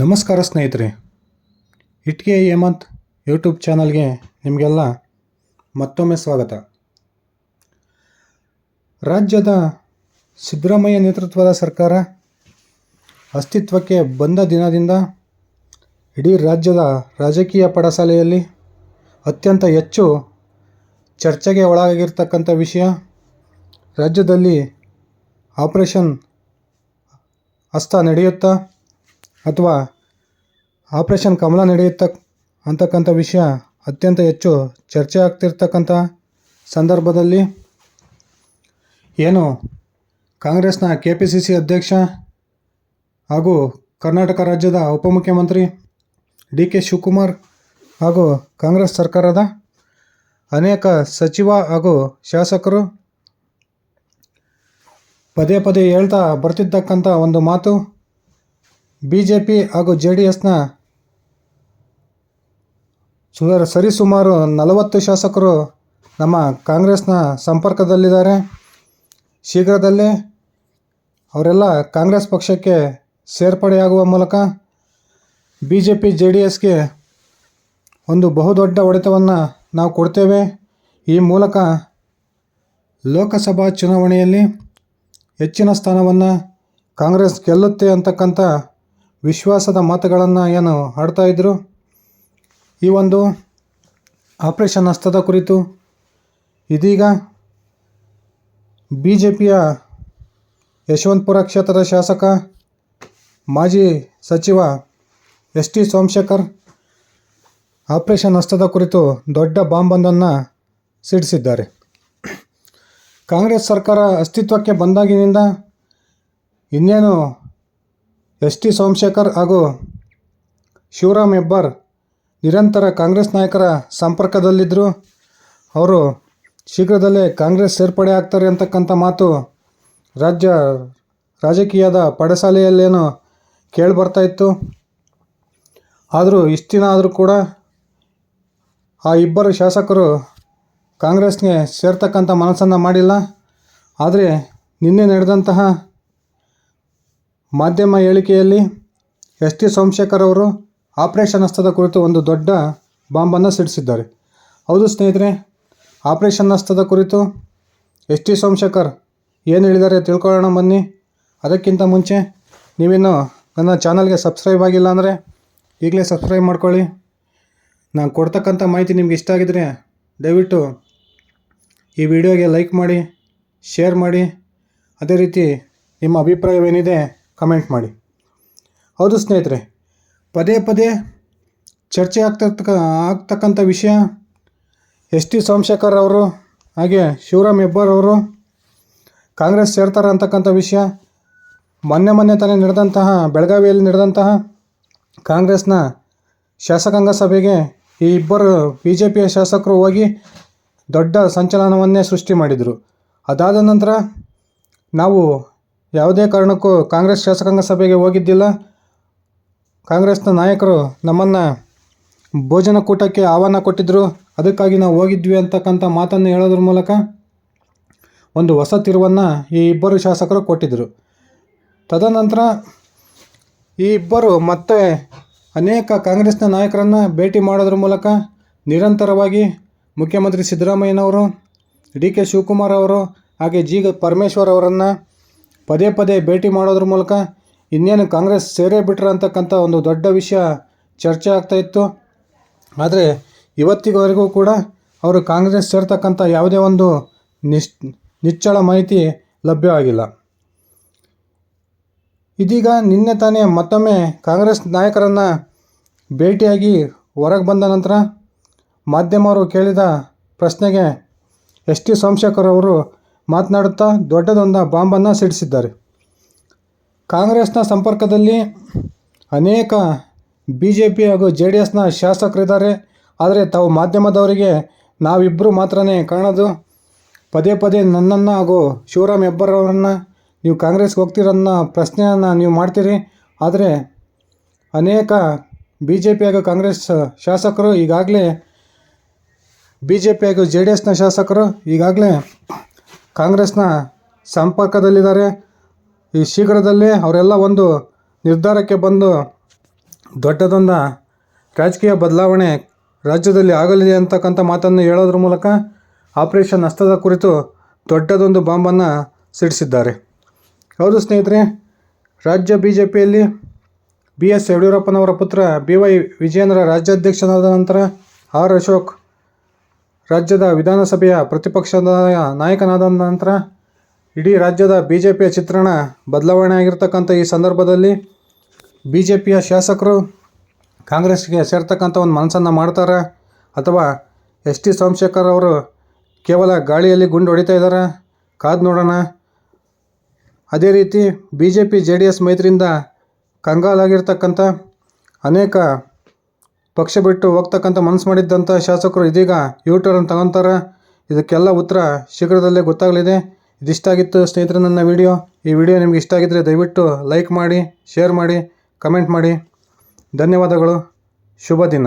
ನಮಸ್ಕಾರ ಸ್ನೇಹಿತರೆ. ಇಟ್ಕೆ ಹೇಮಂತ್ ಯೂಟ್ಯೂಬ್ ಚಾನಲ್ಗೆ ನಿಮಗೆಲ್ಲ ಮತ್ತೊಮ್ಮೆ ಸ್ವಾಗತ. ರಾಜ್ಯದ ಸಿದ್ದರಾಮಯ್ಯ ನೇತೃತ್ವದ ಸರ್ಕಾರ ಅಸ್ತಿತ್ವಕ್ಕೆ ಬಂದ ದಿನದಿಂದ ಇಡೀ ರಾಜ್ಯದ ರಾಜಕೀಯ ಪಡಸಾಲೆಯಲ್ಲಿ ಅತ್ಯಂತ ಹೆಚ್ಚು ಚರ್ಚೆಗೆ ಒಳಗಾಗಿರ್ತಕ್ಕಂಥ ವಿಷಯ ರಾಜ್ಯದಲ್ಲಿ ಆಪರೇಷನ್ ಹಸ್ತ ನಡೆಯುತ್ತಾ ಅಥವಾ ಆಪರೇಷನ್ ಕಮಲ ನಡೆಯುತ್ತ ಅಂತಕ್ಕಂಥ ವಿಷಯ ಅತ್ಯಂತ ಹೆಚ್ಚು ಚರ್ಚೆ ಆಗ್ತಿರ್ತಕ್ಕಂಥ ಸಂದರ್ಭದಲ್ಲಿ ಏನು ಕಾಂಗ್ರೆಸ್ನ ಕೆ ಪಿ ಸಿ ಸಿ ಅಧ್ಯಕ್ಷ ಹಾಗೂ ಕರ್ನಾಟಕ ರಾಜ್ಯದ ಉಪಮುಖ್ಯಮಂತ್ರಿ ಡಿ ಕೆ ಶಿವಕುಮಾರ್ ಹಾಗೂ ಕಾಂಗ್ರೆಸ್ ಸರ್ಕಾರದ ಅನೇಕ ಸಚಿವ ಹಾಗೂ ಶಾಸಕರು ಪದೇ ಪದೇ ಹೇಳ್ತಾ ಬರ್ತಿದ್ದಕ್ಕಂಥ ಒಂದು ಮಾತು ಬಿ ಜೆ ಪಿ ಹಾಗೂ ಜೆ ಡಿ ಎಸ್ನ ಸುಮಾರು ಸರಿಸುಮಾರು ನಲವತ್ತು ಶಾಸಕರು ನಮ್ಮ ಕಾಂಗ್ರೆಸ್ನ ಸಂಪರ್ಕದಲ್ಲಿದ್ದಾರೆ. ಶೀಘ್ರದಲ್ಲೇ ಅವರೆಲ್ಲ ಕಾಂಗ್ರೆಸ್ ಪಕ್ಷಕ್ಕೆ ಸೇರ್ಪಡೆಯಾಗುವ ಮೂಲಕ B J P J D ಎಸ್ಗೆ ಒಂದು ಬಹುದೊಡ್ಡ ಹೊಡೆತವನ್ನು ನಾವು ಕೊಡ್ತೇವೆ. ಈ ಮೂಲಕ ಲೋಕಸಭಾ ಚುನಾವಣೆಯಲ್ಲಿ ಹೆಚ್ಚಿನ ಸ್ಥಾನವನ್ನು ಕಾಂಗ್ರೆಸ್ ಗೆಲ್ಲುತ್ತೆ ಅಂತಕ್ಕಂಥ ವಿಶ್ವಾಸದ ಮಾತುಗಳನ್ನು ಏನು ಆಡ್ತಾ ಇದ್ದರು ಈ ಒಂದು ಆಪರೇಷನ್ ಹಸ್ತದ ಕುರಿತು ಇದೀಗ ಬಿ ಜೆ ಪಿಯ ಯಶವಂತಪುರ ಕ್ಷೇತ್ರದ ಶಾಸಕ, ಮಾಜಿ ಸಚಿವ ಎಸ್ ಟಿ ಸೋಮಶೇಖರ್ ಆಪರೇಷನ್ ಹಸ್ತದ ಕುರಿತು ದೊಡ್ಡ ಬಾಂಬೊಂದನ್ನು ಸಿಡಿಸಿದ್ದಾರೆ. ಕಾಂಗ್ರೆಸ್ ಸರ್ಕಾರ ಅಸ್ತಿತ್ವಕ್ಕೆ ಬಂದಾಗಿನಿಂದ ಇನ್ನೇನು ಎಸ್ ಟಿ ಸೋಮಶೇಖರ್ ಹಾಗೂ ಶಿವರಾಮ್ ಹೆಬ್ಬಾರ್ ನಿರಂತರ ಕಾಂಗ್ರೆಸ್ ನಾಯಕರ ಸಂಪರ್ಕದಲ್ಲಿದ್ದರು ಅವರು ಶೀಘ್ರದಲ್ಲೇ ಕಾಂಗ್ರೆಸ್ ಸೇರ್ಪಡೆ ಆಗ್ತಾರೆ ಅಂತಕ್ಕಂಥ ಮಾತು ರಾಜ್ಯ ರಾಜಕೀಯದ ಪಡಸಾಲೆಯಲ್ಲೇನೋ ಕೇಳಿಬರ್ತಾ ಇತ್ತು. ಆದರೂ ಇಷ್ಟು ಆದರೂ ಕೂಡ ಆ ಇಬ್ಬರು ಶಾಸಕರು ಕಾಂಗ್ರೆಸ್ಗೆ ಸೇರ್ತಕ್ಕಂಥ ಮನಸ್ಸನ್ನು ಮಾಡಿಲ್ಲ. ಆದರೆ ನಿನ್ನೆ ನಡೆದಂತಹ ಮಾಧ್ಯಮ ಹೇಳಿಕೆಯಲ್ಲಿ ಎಸ್ ಟಿ ಸೋಮಶೇಖರ್ ಅವರು ಆಪರೇಷನ್ ಹಸ್ತದ ಕುರಿತು ಒಂದು ದೊಡ್ಡ ಬಾಂಬನ್ನು ಸಿಡಿಸಿದ್ದಾರೆ. ಹೌದು ಸ್ನೇಹಿತರೆ, ಆಪರೇಷನ್ ಹಸ್ತದ ಕುರಿತು ಎಸ್ ಟಿ ಸೋಮಶೇಖರ್ ಏನು ಹೇಳಿದ್ದಾರೆ ತಿಳ್ಕೊಳ್ಳೋಣ ಬನ್ನಿ. ಅದಕ್ಕಿಂತ ಮುಂಚೆ ನೀವಿನ್ನು ನನ್ನ ಚಾನಲ್ಗೆ ಸಬ್ಸ್ಕ್ರೈಬ್ ಆಗಿಲ್ಲ ಅಂದರೆ ಈಗಲೇ ಸಬ್ಸ್ಕ್ರೈಬ್ ಮಾಡ್ಕೊಳ್ಳಿ. ನಾನು ಕೊಡ್ತಕ್ಕಂಥ ಮಾಹಿತಿ ನಿಮ್ಗೆ ಇಷ್ಟ ಆಗಿದರೆ ದಯವಿಟ್ಟು ಈ ವಿಡಿಯೋಗೆ ಲೈಕ್ ಮಾಡಿ, ಶೇರ್ ಮಾಡಿ. ಅದೇ ರೀತಿ ನಿಮ್ಮ ಅಭಿಪ್ರಾಯವೇನಿದೆ ಕಮೆಂಟ್ ಮಾಡಿ. ಹೌದು ಸ್ನೇಹಿತರೆ, ಪದೇ ಪದೇ ಚರ್ಚೆ ಆಗ್ತಕ್ಕ, ಆಗ್ತಕ್ಕಂಥ ವಿಷಯ ಎಸ್ ಟಿ ಸೋಮಶೇಖರ್ ಅವರು, ಹಾಗೆ ಶಿವರಾಮ್ ಹೆಬ್ಬಾರ್ ಅವರು, ಕಾಂಗ್ರೆಸ್ ಸೇರ್ತಾರೆ ಅಂತಕ್ಕಂಥ ವಿಷಯ, ಮೊನ್ನೆ ಮೊನ್ನೆ ತಾನೇ ನಡೆದಂತಹ, ಬೆಳಗಾವಿಯಲ್ಲಿ ನಡೆದಂತಹ ಕಾಂಗ್ರೆಸ್ನ ಶಾಸಕಾಂಗ ಸಭೆಗೆ ಈ ಇಬ್ಬರು ಬಿ ಜೆ ಪಿಯ ಶಾಸಕರು ಹೋಗಿ ದೊಡ್ಡ ಸಂಚಲನವನ್ನೇ ಸೃಷ್ಟಿ ಮಾಡಿದರು. ಅದಾದ ನಂತರ ನಾವು ಯಾವುದೇ ಕಾರಣಕ್ಕೂ ಕಾಂಗ್ರೆಸ್ ಶಾಸಕಾಂಗ ಸಭೆಗೆ ಹೋಗಿದ್ದಿಲ್ಲ. ಕಾಂಗ್ರೆಸ್ನ ನಾಯಕರು ನಮ್ಮನ್ನು ಭೋಜನ ಕೂಟಕ್ಕೆ ಆಹ್ವಾನ ಕೊಟ್ಟಿದ್ದರು ಅದಕ್ಕಾಗಿ ನಾವು ಹೋಗಿದ್ವಿ ಅಂತಕ್ಕಂಥ ಮಾತನ್ನು ಹೇಳೋದ್ರ ಮೂಲಕ ಒಂದು ಹೊಸ ತಿರುವನ್ನು ಈ ಇಬ್ಬರು ಶಾಸಕರು ಕೊಟ್ಟಿದ್ದರು ತದನಂತರ ಈ ಇಬ್ಬರು ಮತ್ತೆ ಅನೇಕ ಕಾಂಗ್ರೆಸ್ನ ನಾಯಕರನ್ನು ಭೇಟಿ ಮಾಡೋದ್ರ ಮೂಲಕ ನಿರಂತರವಾಗಿ ಮುಖ್ಯಮಂತ್ರಿ ಸಿದ್ದರಾಮಯ್ಯನವರು, ಡಿ ಕೆ ಶಿವಕುಮಾರ್ ಅವರು, ಹಾಗೆ ಜಿ ಪರಮೇಶ್ವರ್ ಅವರನ್ನು ಪದೇ ಪದೇ ಭೇಟಿ ಮಾಡೋದ್ರ ಮೂಲಕ ಇನ್ನೇನು ಕಾಂಗ್ರೆಸ್ ಸೇರೇ ಬಿಟ್ರ ಅಂತಕ್ಕಂಥ ಒಂದು ದೊಡ್ಡ ವಿಷಯ ಚರ್ಚೆ ಆಗ್ತಾ ಇತ್ತು. ಆದರೆ ಇವತ್ತಿಗವರೆಗೂ ಕೂಡ ಅವರು ಕಾಂಗ್ರೆಸ್ ಸೇರ್ತಕ್ಕಂಥ ಯಾವುದೇ ಒಂದು ನಿಶ್, ನಿಚ್ಚಳ ಮಾಹಿತಿ ಲಭ್ಯವಾಗಿಲ್ಲ ಇದೀಗ ನಿನ್ನೆ ತಾನೇ ಮತ್ತೊಮ್ಮೆ ಕಾಂಗ್ರೆಸ್ ನಾಯಕರನ್ನು ಭೇಟಿಯಾಗಿ ಹೊರಗೆ ಬಂದ ನಂತರ ಮಾಧ್ಯಮವರು ಕೇಳಿದ ಪ್ರಶ್ನೆಗೆ ಎಸ್ ಟಿ ಸೋಮಶೇಖರ್ ಅವರು ಮಾತನಾಡುತ್ತಾ ದೊಡ್ಡದೊಂದು ಬಾಂಬನ್ನು ಸಿಡಿಸಿದ್ದಾರೆ. ಕಾಂಗ್ರೆಸ್ನ ಸಂಪರ್ಕದಲ್ಲಿ ಅನೇಕ ಬಿ ಜೆ ಪಿ ಹಾಗೂ ಜೆ ಡಿ ಎಸ್ನ ಶಾಸಕರಿದ್ದಾರೆ. ಆದರೆ ತಾವು ಮಾಧ್ಯಮದವರಿಗೆ ನಾವಿಬ್ಬರು ಮಾತ್ರ ಕಾಣೋದು. ಪದೇ ಪದೇ ನನ್ನನ್ನು ಹಾಗೂ ಶಿವರಾಮ್ ಹೆಬ್ಬರವರನ್ನು ನೀವು ಕಾಂಗ್ರೆಸ್ಗೆ ಹೋಗ್ತೀರನ್ನೋ ಪ್ರಶ್ನೆಯನ್ನು ನೀವು ಮಾಡ್ತೀರಿ. ಆದರೆ ಅನೇಕ ಬಿ ಜೆ ಪಿ ಹಾಗೂ ಕಾಂಗ್ರೆಸ್ ಶಾಸಕರು ಈಗಾಗಲೇ ಬಿ ಜೆ ಪಿ ಹಾಗೂ ಜೆ ಡಿ ಎಸ್ನ ಶಾಸಕರು ಈಗಾಗಲೇ ಕಾಂಗ್ರೆಸ್ನ ಸಂಪರ್ಕದಲ್ಲಿದ್ದಾರೆ. ಈ ಶೀಘ್ರದಲ್ಲೇ ಅವರೆಲ್ಲ ಒಂದು ನಿರ್ಧಾರಕ್ಕೆ ಬಂದು ದೊಡ್ಡದೊಂದು ರಾಜಕೀಯ ಬದಲಾವಣೆ ರಾಜ್ಯದಲ್ಲಿ ಆಗಲಿದೆ ಅಂತಕ್ಕಂಥ ಮಾತನ್ನು ಹೇಳೋದ್ರ ಮೂಲಕ ಆಪರೇಷನ್ ಹಸ್ತದ ಕುರಿತು ದೊಡ್ಡದೊಂದು ಬಾಂಬನ್ನು ಸಿಡಿಸಿದ್ದಾರೆ. ಹೌದು ಸ್ನೇಹಿತರೆ, ರಾಜ್ಯ ಬಿ ಜೆ ಪಿಯಲ್ಲಿ ಬಿ ಎಸ್ ಯಡಿಯೂರಪ್ಪನವರ ಪುತ್ರ ಬಿ ವೈ ವಿಜಯೇಂದ್ರ ರಾಜ್ಯಾಧ್ಯಕ್ಷನಾದ ನಂತರ ಆರ್ ಅಶೋಕ್ ರಾಜ್ಯದ ವಿಧಾನಸಭೆಯ ಪ್ರತಿಪಕ್ಷದ ನಾಯಕನಾದ ನಂತರ ಇಡೀ ರಾಜ್ಯದ ಬಿ ಜೆ ಪಿಯ ಚಿತ್ರಣ ಬದಲಾವಣೆ ಆಗಿರ್ತಕ್ಕಂಥ ಈ ಸಂದರ್ಭದಲ್ಲಿ ಬಿ ಜೆ ಪಿಯ ಶಾಸಕರು ಕಾಂಗ್ರೆಸ್ಗೆ ಸೇರ್ತಕ್ಕಂಥ ಒಂದು ಮನಸ್ಸನ್ನು ಮಾಡ್ತಾರೆ. ಅಥವಾ ಎಸ್ ಟಿ ಸೋಮಶೇಖರ್ ಅವರು ಕೇವಲ ಗಾಳಿಯಲ್ಲಿ ಗುಂಡು ಹೊಡಿತಾ ಇದ್ದಾರೆ. ಕಾದು ನೋಡೋಣ. ಅದೇ ರೀತಿ B J P J D S ಮೈತ್ರಿಯಿಂದ ಕಂಗಾಲಾಗಿರ್ತಕ್ಕಂಥ ಅನೇಕ ಪಕ್ಷ ಬಿಟ್ಟು ಹೋಗ್ತಕ್ಕಂಥ ಮನಸ್ಸು ಮಾಡಿದ್ದಂಥ ಶಾಸಕರು ಇದೀಗ ಯೂಟರ್ನ್ ಟರ್ನ್ ತಗೊತಾರೆ. ಇದಕ್ಕೆಲ್ಲ ಉತ್ತರ ಶೀಘ್ರದಲ್ಲೇ ಗೊತ್ತಾಗಲಿದೆ. ಇದಿಷ್ಟಾಗಿತ್ತು ಸ್ನೇಹಿತರೆ ನನ್ನ ವಿಡಿಯೋ. ಈ ವಿಡಿಯೋ ನಿಮಗೆ ಇಷ್ಟ ಆಗಿದ್ದರೆ ದಯವಿಟ್ಟು ಲೈಕ್ ಮಾಡಿ, ಶೇರ್ ಮಾಡಿ, ಕಮೆಂಟ್ ಮಾಡಿ. ಧನ್ಯವಾದಗಳು. ಶುಭ ದಿನ.